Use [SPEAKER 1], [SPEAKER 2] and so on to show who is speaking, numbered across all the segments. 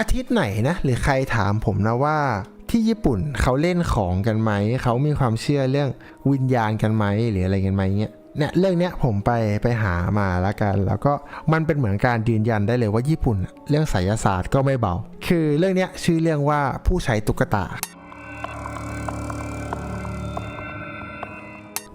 [SPEAKER 1] อาทิตย์ไหนนะ หรือใครถามผมนะว่าที่ญี่ปุ่นเขาเล่นของกันไหม เขามีความเชื่อเรื่องวิญญาณกันไหมหรืออะไรกันไหมเงี้ยเนี่ยเรื่องเนี้ยผมไปไปหามาแล้วกัน แล้วก็มันเป็นเหมือนการยืนยันได้เลยว่าญี่ปุ่น เรื่องไสยศาสตร์ก็ไม่เบา คือเรื่องเนี้ยชื่อเรื่องว่าผู้ใช้ตุ๊กตา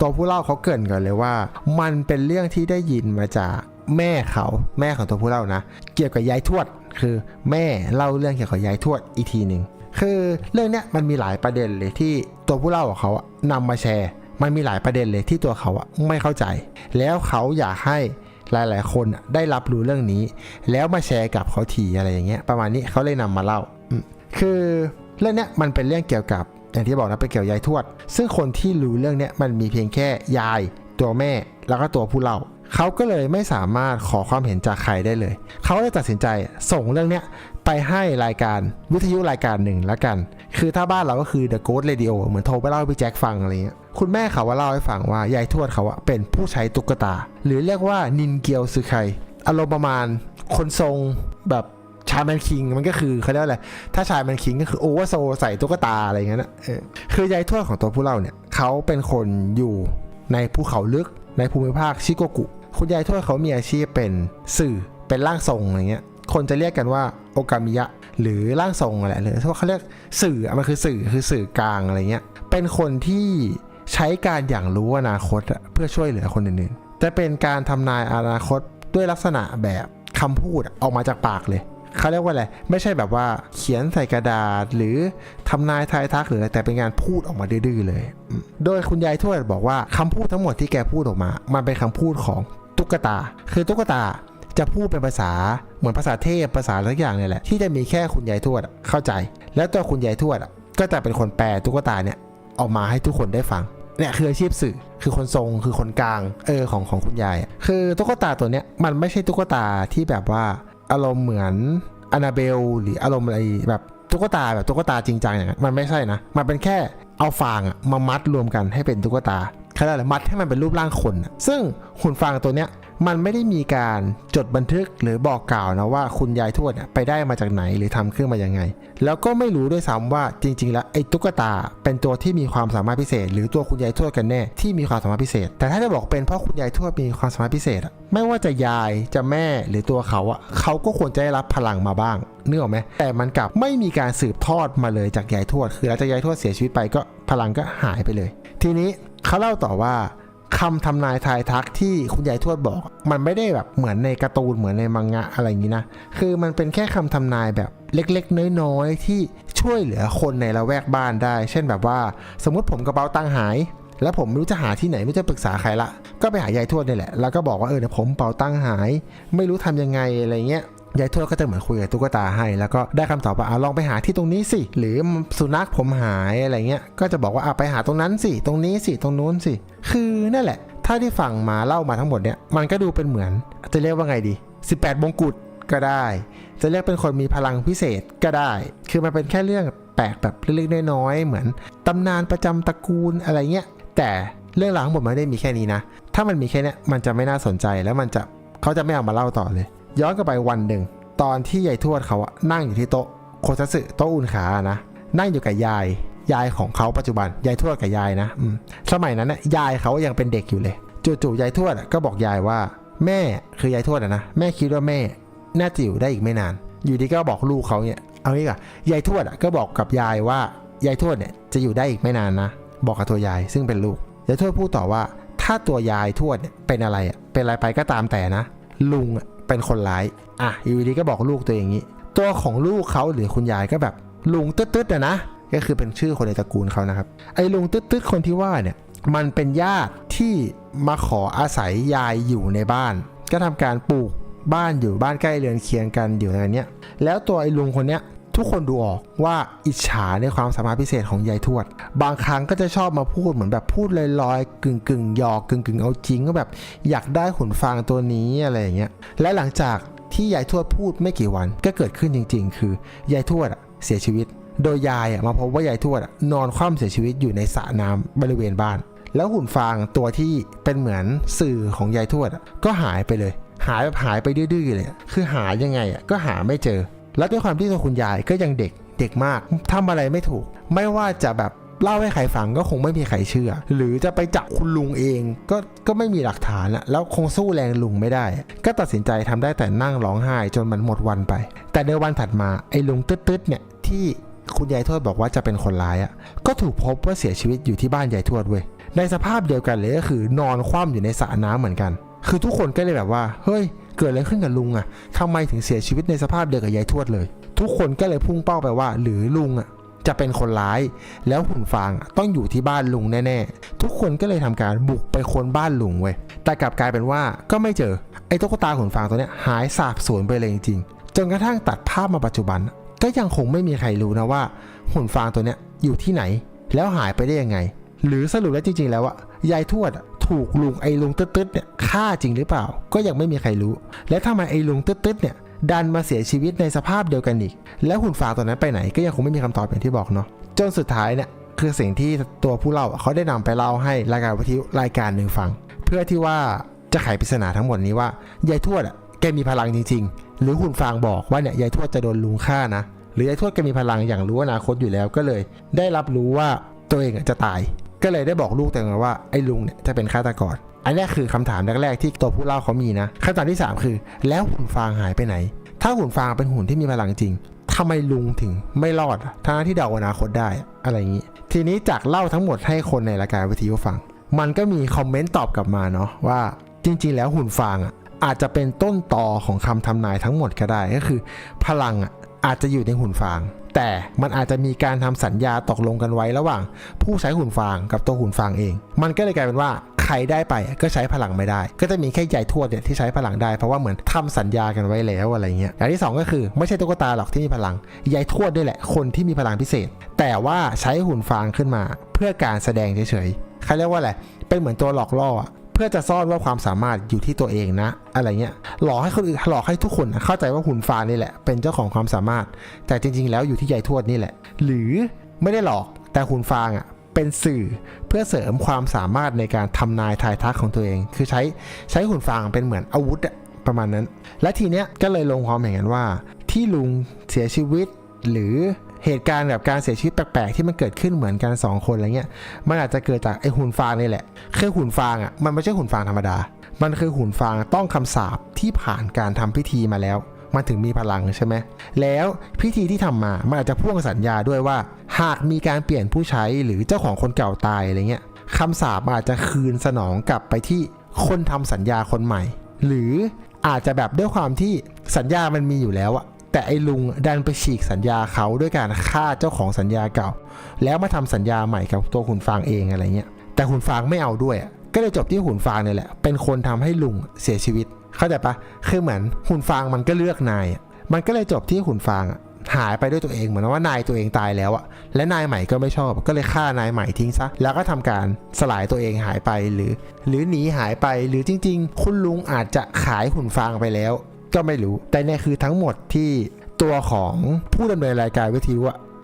[SPEAKER 1] ตัวผู้เล่าเขาเกินก่อนเลยว่า มันเป็นเรื่องที่ได้ยินมาจากแม่เขาแม่ของตัวผู้เล่านะ เกี่ยวกับยายทวด คือแม่เล่าเรื่องเกี่ยวกับยายทวดอีกทีหนึ่งคือเรื่องเนี้ยมันมีหลายประเด็นเลยที่ตัวผู้เล่าของเขาอะนำมาแชร์ มันมีหลายประเด็นเลยที่ตัวเขาอะไม่เข้าใจ แล้วเขาอยากให้หลาย ๆ คนได้รับรู้เรื่องนี้ แล้วมาแชร์กับเขาทีอะไรอย่างเงี้ยประมาณนี้เขาเลยนำมาเล่า คือเรื่องเนี้ยมันเป็นเรื่องเกี่ยวกับอย่างที่บอกนะเป็นเกี่ยวยายทวด ซึ่งคนที่รู้เรื่องเนี้ยมันมีเพียงแค่ยาย ตัวแม่แล้วก็ตัวผู้เล่า เขาก็เลยไม่สามารถขอความเห็นจากใครได้เลย เขาเลยตัดสินใจส่งเรื่องเนี้ยไปให้รายการวิทยุรายการหนึ่งล้วกัน คือถ้าบ้านเราก็คือ The Ghost Radio เหมือนโทรไปเล่าให้พี่แจ็คฟังอะไรเงี้ย คุณแม่เขาว่าเล่าให้ฟังว่ายายทวดเขาอะเป็นผู้ใช้ตุ๊กตา หรือเรียกว่านินเกียวซือไคอารมณ์ประมาณคนทรงแบบชาแมนคิงมันก็คือเขาเรียกว่าอะไร ถ้าชายแมนคิงก็คือโอเวอร์โซใส่ตุ๊กตาอะไรเงี้ยนะเออคือยายทวดของตัวผู้เล่าเนี่ยเขาเป็นคนอยู่ในภูเขาลึกในภูมิภาคชิโกกุ คุณยายทวดเขามีอาชีพเป็นสื่อเป็นร่างทรงอะไรเงี้ย คนจะเรียกกันว่าโอกามิยะ หรือร่างทรงอะไรหรือเขาเรียกสื่ออะมันคือสื่อคือสื่อกลางอะไรเงี้ย เป็นคนที่ใช้การอย่างรู้อนาคตเพื่อช่วยเหลือคนอื่นๆจะเป็นการทำนายอนาคตด้วยลักษณะแบบคำพูดออกมาจากปากเลยเขาเรียกว่าอะไร ไม่ใช่แบบว่าเขียนใส่กระดาษหรือทำนายทายทักหรืออะไรแต่เป็นการพูดออกมาดื้อๆเลย โดยคุณยายทวดบอกว่าคำพูดทั้งหมดที่แกพูดออกมา มันเป็นคำพูดของ ตุ๊กตา คือตุ๊กตาจะพูดเป็นภาษาเหมือนภาษาเทพภาษาอะไรสักอย่างเนี่ยแหละที่จะมีแค่คุณยายทวดเข้าใจ แล้วตัวคุณยายทวดก็จะเป็นคนแปลตุ๊กตาเนี่ยออกมาให้ทุกคนได้ฟังเนี่ยคืออาชีพสื่อคือคนทรงคือคนกลางเออของของคุณยายคือตุ๊กตาตัวเนี้ยมันไม่ใช่ตุ๊กตาที่แบบว่าอารมณ์เหมือนอนาเบลหรืออารมณ์อะไรแบบตุ๊กตาแบบตุ๊กตาจริงจังอย่างนั้นมันไม่ใช่นะ มันเป็นแค่เอาฟางอะมามัดรวมกันให้เป็นตุ๊กตา เขาเรียกอะไรมัดให้มันเป็นรูปร่างคนซึ่งหุ่นฟางตัวเนี้ยมันไม่ได้มีการจดบันทึกหรือบอกกล่าวนะว่าคุณยายทวดเนี่ยไปได้มาจากไหนหรือทำขึ้นมายังไง แล้วก็ไม่รู้ด้วยซ้ำว่าจริง ๆ แล้วไอ้ตุ๊กตาเป็นตัวที่มีความสามารถพิเศษ หรือตัวคุณยายทวดกันแน่ที่มีความสามารถพิเศษ แต่ถ้าจะบอกเป็นเพราะคุณยายทวดมีความสามารถพิเศษไม่ว่าจะยายจะแม่หรือตัวเขาอะเขาก็ควรจะได้รับพลังมาบ้างเนึกอไหมแต่มันกลับไม่มีการสืบทอดมาเลยจากยายทวด คือหลังจากยายทวดเสียชีวิตไปก็พลังก็หายไปเลย ทีนี้ เขาเล่าต่อว่าคำทำนายทายทักที่คุณยายทวดบอก มันไม่ได้แบบเหมือนในการ์ตูนเหมือนในมังงะอะไรอย่างนี้นะ คือมันเป็นแค่คำทำนายแบบเล็กๆ น้อยๆ ที่ช่วยเหลือคนในละแวกบ้านได้ เช่นแบบว่า สมมติผมกระเป๋าตังค์หาย แล้วผมไม่รู้จะหาที่ไหนไม่จะปรึกษาใครละ ก็ไปหายายทวดนี่แหละ แล้วก็บอกว่าเออเดี๋ยวผมเป๋าตังค์หาย ไม่รู้ทำยังไงอะไรเงี้ย ยายทวดก็จะเหมือนคุยกับตุ๊กตาให้ แล้วก็ได้คำตอบว่าอะลองไปหาที่ตรงนี้สิ หรือสุนัขผมหายอะไรเงี้ย ก็จะบอกว่าอะไปหาตรงนั้นสิ ตรงนี้สิ ตรงนู้นสิ คือนั่นแหละ ถ้าที่ฟังมาเล่ามาทั้งหมดเนี่ย มันก็ดูเป็นเหมือน จะเรียกว่าไงดี 18มงกุฎก็ได้ จะเรียกเป็นคนมีพลังพิเศษก็ได้ คือมันเป็นแค่เรื่องแปลกแบบเล็กๆน้อยๆ เหมือนตำนานประจำตระกูลอะไรเงี้ย แต่เรื่องราวทั้งหมดมันไม่ได้มีแค่นี้นะ ถ้ามันมีแค่นี้มันจะไม่น่าสนใจแล้วมันจะเขาจะไม่เอามาเล่าต่อเลย ย้อนกลับไปวันหนึ่ง ตอนที่ยายทวดเขาอะนั่งอยู่ที่โต๊ะโคซัสึโต๊ะอุ่นขานะนั่งอยู่กับยายยายของเขาปัจจุบันยายทวดกับยายนะอืสมัยนั้นน่ะยายเขายังเป็นเด็กอยู่เลยจู่ๆยายทวดก็บอกยายว่า แม่คือยายทวดนะแม่คิดว่าแม่น่าจะอยู่ได้อีกไม่นาน อยู่ดีก็บอกลูกเขาเนี่ยเอางี้ก่ะยายทวดก็บอกกับยายว่ายายทวดเนี่ยจะอยู่ได้อีกไม่นานนะ บอกกับตัวยายซึ่งเป็นลูกยายทวดพูดต่อว่า ถ้าตัวยายทวดเนี่ยเป็นอะไรเป็นอะไรไปก็ตามแต่นะ ลุง เป็นคนร้าย อะอยู่ดีก็บอกลูกตัวอย่างนี้ ตัวของลูกเขาหรือคุณยายก็แบบลุงตึ๊ดๆอะนะ ก็คือเป็นชื่อคนในตระกูลเขานะครับ ไอ้ลุงตึ๊ดๆคนที่ว่าเนี่ย มันเป็นญาติที่มาขออาศัยยายอยู่ในบ้าน ก็ทำการปลูกบ้านอยู่บ้านใกล้เรือนเคียงกันอยู่อะไรเนี้ย แล้วตัวไอ้ลุงคนเนี้ย ทุกคนดูออกว่าอิจฉาในความสามารถพิเศษของยายทวด บางครั้งก็จะชอบมาพูดเหมือนแบบพูดลอยๆ กึ่งกึ่งๆหยอกกึ่งกึ่งๆเอาจริงก็แบบอยากได้หุ่นฟางตัวนี้อะไรอย่างเงี้ย และหลังจากที่ยายทวดพูดไม่กี่วันก็เกิดขึ้นจริง ๆ คือยายทวดเสียชีวิต โดยยายมาพบว่ายายทวดนอนคว่ำเสียชีวิตอยู่ในสระน้ำบริเวณบ้าน แล้วหุ่นฟางตัวที่เป็นเหมือนสื่อของยายทวดก็หายไปเลย หายแบบหายไปดื้อๆเลย คือหายังไงก็หาไม่เจอ แล้วด้วยความที่ตัวคุณยายก็ยังเด็กเด็กมากทำอะไรไม่ถูก ไม่ว่าจะแบบเล่าให้ใครฟังก็คงไม่มีใครเชื่อ หรือจะไปจับคุณลุงเองก็ก็ไม่มีหลักฐานอะแล้วคงสู้แรงลุงไม่ได้ ก็ตัดสินใจทำได้แต่นั่งร้องไห้จนมันหมดวันไป แต่ในวันถัดมาไอ้ลุงตึ๊ดๆเนี่ยที่คุณยายทวดบอกว่าจะเป็นคนร้ายอะก็ถูกพบว่าเสียชีวิตอยู่ที่บ้านยายทวดเว้ยในสภาพเดียวกันเลยก็คือนอนคว่ำอยู่ในสระน้ำเหมือนกัน คือทุกคนก็เลยแบบว่าเฮ้ย เกิดอะไรขึ้นกับลุงอะทำไมถึงเสียชีวิตในสภาพเดียวกับยายทวดเลย ทุกคนก็เลยพุ่งเป้าไปว่า หรือลุงอะจะเป็นคนร้าย แล้วหุ่นฟางต้องอยู่ที่บ้านลุงแน่ๆ ทุกคนก็เลยทำการบุกไปค้นบ้านลุงเว้ย แต่กลับกลายเป็นว่าก็ไม่เจอ ไอ้ตุ๊กตาหุ่นฟางตัวเนี้ยหายสาบสูญไปเลยจริงๆ จนกระทั่งตัดภาพมาปัจจุบัน ก็ยังคงไม่มีใครรู้นะว่า หุ่นฟางตัวเนี้ยอยู่ที่ไหน แล้วหายไปได้ยังไง หรือสรุปแล้วจริงๆแล้วอะยายทวดอะ ถูกลุงไอ้ลุงตึ๊ดๆเนี่ยฆ่าจริงหรือเปล่า ก็ยังไม่มีใครรู้ และทำไมไอ้ลุงตึ๊ดๆเนี่ยดันมาเสียชีวิตในสภาพเดียวกันอีก แล้วหุ่นฟางตัวนั้นไปไหนก็ยังคงไม่มีคำตอบอย่างที่บอกเนาะจนสุดท้ายเนี่ยคือสิ่งที่ตัวผู้เล่าเขาได้นำไปเล่าให้รายการวิทยุรายการหนึ่งฟัง เพื่อที่ว่าจะไขปริศนาทั้งหมดนี้ว่ายายทวดอะแกมีพลังจริง ๆ หรือหุ่นฟางบอกว่าเนี่ยยายทวดจะโดนลุงฆ่านะ หรือยายทวดแกมีพลังอย่างรู้อนาคตอยู่แล้วก็เลย ได้รับรู้ว่าตัวเองจะตาย ก็เลยได้บอกลูกตัวเองว่าไอ้ลุงเนี่ยจะเป็นฆาตกร อันนี้คือคำถามแรกๆที่ตัวผู้เล่าเขามีนะคำถามที่ 3 คือ แล้วหุ่นฟางหายไปไหน ถ้าหุ่นฟางเป็นหุ่นที่มีพลังจริงทำไมลุงถึงไม่รอดทั้งที่เดาอนาคตได้อะไรอย่างนี้ ทีนี้จากเล่าทั้งหมดให้คนในรายการวิทยุฟัง มันก็มีคอมเมนต์ตอบกลับมาเนาะว่าจริง ๆ แล้วหุ่นฟางอะอาจจะเป็นต้นตอของคำทำนายทั้งหมดก็ได้ก็คือ พลังอะอาจจะอยู่ในหุ่นฟาง แต่มันอาจจะมีการทำสัญญาตกลงกันไว้ระหว่าง ผู้ใช้หุ่นฟางกับตัวหุ่นฟางเอง มันก็เลยกลายเป็นว่าใครได้ไปก็ใช้พลังไม่ได้ ก็จะมีแค่ยายทวดเนี่ยที่ใช้พลังได้เพราะว่าเหมือนทำสัญญากันไว้แล้วอะไรเงี้ยอย่างที่สองก็คือไม่ใช่ตุ๊กตาหรอกที่มีพลังยายทวดด้วยแหละคนที่มีพลังพิเศษ แต่ว่าใช้หุ่นฟางขึ้นมา เพื่อการแสดงเฉยๆเขาเรียกว่าอะไรเป็นเหมือนตัวหลอกล่ออะ เพื่อจะซ่อนว่าความสามารถอยู่ที่ตัวเองนะ อะไรเงี้ยหลอกให้คนอื่นหลอกให้ทุกคนเข้าใจว่าหุ่นฟางนี่แหละ เป็นเจ้าของความสามารถ แต่จริง ๆ แล้วอยู่ที่ยายทวดนี่แหละ หรือไม่ได้หลอกแต่หุ่นฟางอะเป็นสื่อเพื่อเสริมความสามารถในการทำนายทายทักของตัวเอง คือใช้ใช้หุ่นฟางเป็นเหมือนอาวุธประมาณนั้น และทีเนี้ยก็เลยลงความเห็นกันว่า ที่ลุงเสียชีวิตหรือ เหตุการณ์แบบการเสียชีวิตแปลกๆที่มันเกิดขึ้นเหมือนกันสองคนอะไรเงี้ย มันอาจจะเกิดจากไอหุ่นฟางนี่แหละ คือหุ่นฟางอะ มันไม่ใช่หุ่นฟางธรรมดา มันคือหุ่นฟางต้องคำสาปที่ผ่านการทำพิธีมาแล้ว มันถึงมีพลังใช่ไหม แล้วพิธีที่ทำมา มันอาจจะพ่วงสัญญาด้วยว่า หากมีการเปลี่ยนผู้ใช้หรือเจ้าของคนเก่าตายอะไรเงี้ยคำสาปอาจจะคืนสนองกลับไปที่คนทำสัญญาคนใหม่ หรืออาจจะแบบด้วยความที่สัญญามันมีอยู่แล้วอะ แต่ไอ้ลุงดันไปฉีกสัญญาเขาด้วยการฆ่าเจ้าของสัญญาเก่า แล้วมาทำสัญญาใหม่กับตัวหุ่นฟางเองอะไรเงี้ย แต่หุ่นฟางไม่เอาด้วย ก็เลยจบที่หุ่นฟางเนี่ยแหละ เป็นคนทำให้ลุงเสียชีวิต เข้าใจปะคือเหมือนหุ่นฟางมันก็เลือกนาย มันก็เลยจบที่หุ่นฟางหายไปด้วยตัวเองเหมือนว่านายตัวเองตายแล้วอะและนายใหม่ก็ไม่ชอบ ก็เลยฆ่านายใหม่ทิ้งซะ แล้วก็ทำการสลายตัวเองหายไปหรือ หรือหนีหายไปหรือจริง ๆ คุณลุงอาจจะขายหุ่นฟางไปแล้ว ก็ไม่รู้ แต่เนี่ยคือทั้งหมดที่ตัวของผู้ดำเนินรายการวิทยุ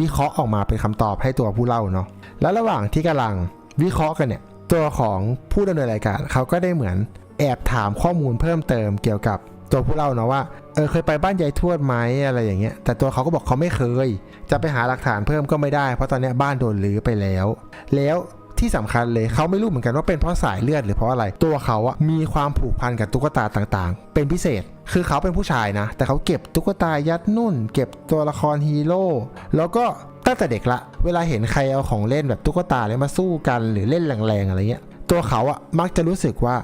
[SPEAKER 1] วิเคราะห์ออกมาเป็นคำตอบให้ตัวผู้เล่าเนาะแล้วระหว่างที่กำลังวิเคราะห์กันเนี่ยตัวของผู้ดำเนินรายการเขาก็ได้เหมือนแอบถามข้อมูลเพิ่มเติมเกี่ยวกับตัวผู้เล่าเนาะว่าเออเคยไปบ้านยายทวดไหมอะไรอย่างเงี้ย แต่ตัวเขาก็บอกเขาไม่เคย จะไปหาหลักฐานเพิ่มก็ไม่ได้ เพราะตอนนี้บ้านโดนรื้อไปแล้ว แล้ว ที่สำคัญเลยเขาไม่รู้เหมือนกันว่าเป็นเพราะสายเลือดหรือเพราะอะไร ตัวเขาอะมีความผูกพันกับตุ๊กตาต่างๆ เป็นพิเศษคือเขาเป็นผู้ชายนะ แต่เขาเก็บตุ๊กตายัดนุ่น เก็บตัวละครฮีโร่แล้วก็ตั้งแต่เด็กละ เวลาเห็นใครเอาของเล่นแบบตุ๊กตาเลยมาสู้กันหรือเล่นแรงๆอะไรเงี้ย ตัวเขาอะมักจะรู้สึกว่า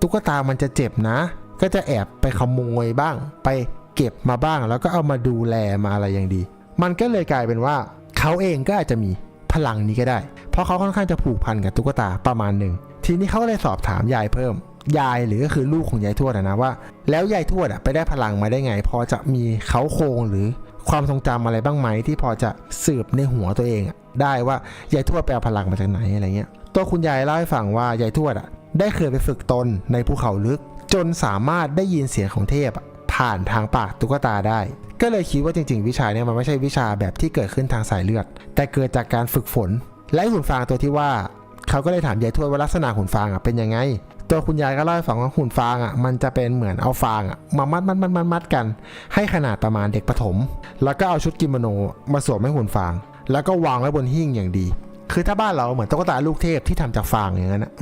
[SPEAKER 1] ตุ๊กตามันจะเจ็บนะ ก็จะแอบไปขโมยบ้าง ไปเก็บมาบ้าง แล้วก็เอามาดูแลมาอะไรอย่างดี มันก็เลยกลายเป็นว่า เขาเองก็อาจจะมี พลังนี้ก็ได้ เพราะเขาค่อนข้างจะผูกพันกับตุ๊กตาประมาณหนึ่ง ทีนี้เขาก็เลยสอบถามยายเพิ่ม ยายหรือก็คือลูกของยายทวดนะว่า แล้วยายทวดไปได้พลังมาได้ไง พอจะมีเขาโครงหรือความทรงจำอะไรบ้างไหมที่พอจะสืบในหัวตัวเองได้ว่ายายทวดไปเอาพลังมาจากไหนอะไรเงี้ย ตัวคุณยายเล่าให้ฟังว่ายายทวดอะได้เคยไปฝึกตนในภูเขาลึก จนสามารถได้ยินเสียงของเทพผ่านทางปากตุ๊กตาได้ ก็เลยคิดว่าจริง ๆ วิชาเนี่ยมันไม่ใช่วิชาแบบที่เกิดขึ้นทางสายเลือด แต่เกิดจากการฝึกฝน และหุ่นฟางตัวที่ว่า เขาก็เลยถามยายทวดว่าลักษณะหุ่นฟางอะเป็นยังไง ตัวคุณยายก็เล่าให้ฟังว่าหุ่นฟางอะมันจะเป็นเหมือนเอาฟางอะมามัดมัดมัดมัดมัดกัน ให้ขนาดประมาณเด็กประถม แล้วก็เอาชุดกิโมโนมาสวมให้หุ่นฟาง แล้วก็วางไว้บนหิ้งอย่างดี คือถ้าบ้านเราเหมือนตุ๊กตาลูกเทพที่ทำจากฟางอย่างนั้นนะ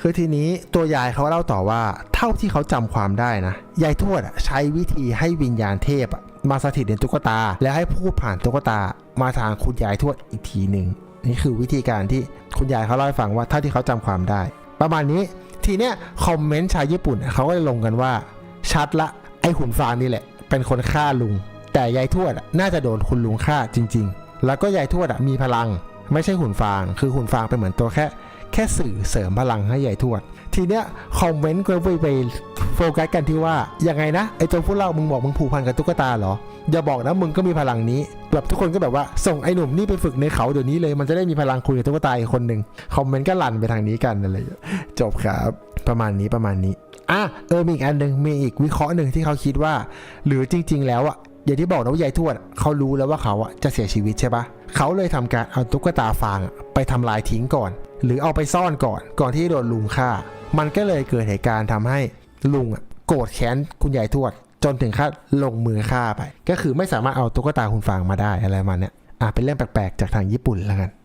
[SPEAKER 1] คือทีนี้ตัวยายเขาเล่าต่อว่าเท่าที่เขาจำความได้นะยายทวดใช้วิธีให้วิญญาณเทพอะ มาสถิตในตุ๊กตา แล้วให้พูดผ่านตุ๊กตามาทางคุณยายทวดอีกทีหนึ่งนี่คือวิธีการที่คุณยายเขาเล่าให้ฟังว่าเท่าที่เขาจำความได้ ประมาณนี้ทีเนี้ยคอมเมนต์ชาวญี่ปุ่นเขาก็เลยลงกันว่า ชัดละไอหุ่นฟางนี่แหละ เป็นคนฆ่าลุง แต่ยายทวดน่าจะโดนคุณลุงฆ่าจริง ๆ แล้วก็ยายทวดมีพลัง ไม่ใช่หุ่นฟาง คือหุ่นฟางเป็นเหมือนตัวแค่ แค่สื่อเสริมพลังให้ยายทวด ทีเนี้ยคอมเมนต์ก็ไปไปโฟกัสกันที่ว่ายังไงนะไอตัวพวกเรามึงบอกมึงผูกพันกับตุ๊กตาเหรอ อย่าบอกนะมึงก็มีพลังนี้ แบบทุกคนก็แบบว่าส่งไอ้หนุ่มนี่ไปฝึกในเขาเดี๋ยวนี้เลยมันจะได้มีพลังคุยกับตุ๊กตาอีกคนหนึ่งคอมเมนต์ก็ลั่นไปทางนี้กันอะไรจบครับ ประมาณนี้ประมาณนี้อะเออมีอีกอันหนึ่งมีอีกวิเคราะห์หนึ่งที่เขาคิดว่า หรือจริง ๆ แล้วอะอย่างที่บอกนะว่ายายทวดเขารู้แล้วว่าเขาอะจะเสียชีวิตใช่ปะเขาเลยทำการเอาตุ๊กตาฟางไปทำลายทิ้งก่อน หรือเอาไปซ่อนก่อนก่อนที่โดนลุงฆ่า มันก็เลยเกิดเหตุการณ์ทำให้ลุงโกรธแค้นคุณยายทวด จนถึงขั้นลงมือฆ่าไป ก็คือไม่สามารถเอาตุ๊กตาคุณฟางมาได้อะไรมาเนี่ยอะเป็นเรื่องแปลกๆจากทางญี่ปุ่นแล้วกัน